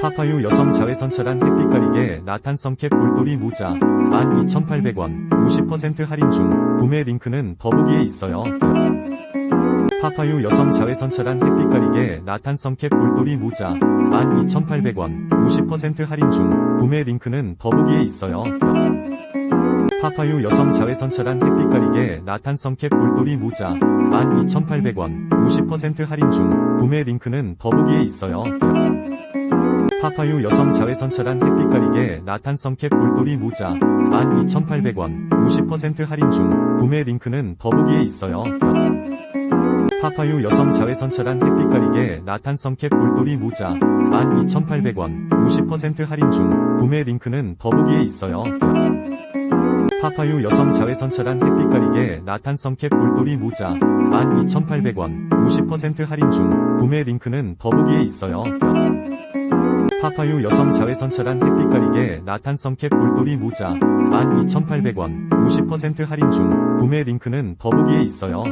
파파유 여성 자외선 차단 햇빛 가리개 나탄성 캡 볼돌이 모자 12,800원 50% 할인 중 구매 링크는 더보기에 있어요. 파파유 여성 자외선 차단 햇빛 가리개 나탄성 캡 볼돌이 모자 12,800원 50% 할인 중 구매 링크는 더보기에 있어요. 파파유 여성 자외선 차단 햇빛 가리개 나탄성 캡 볼돌이 모자 12,800원 50% 할인 중 구매 링크는 더보기에 있어요. 파파유 여성 자외선 차단 햇빛 가리개 나탄성 캡 볼돌이 모자 12,800원 50% 할인 중 구매 링크는 더보기에 있어요. 파파유 여성 자외선 차단 햇빛 가리개 나탄성 캡 볼돌이 모자 12,800원 50% 할인 중 구매 링크는 더보기에 있어요. 파파유 여성 자외선 차단 햇빛 가리개 나탄성 캡 볼돌이 모자 12,800원 50% 할인 중 구매 링크는 더보기에 있어요. 파파유 여성 자외선 차단 햇빛 가리개 나탄성 캡 볼돌이 모자 12,800원 50% 할인 중 구매 링크는 더보기에 있어요.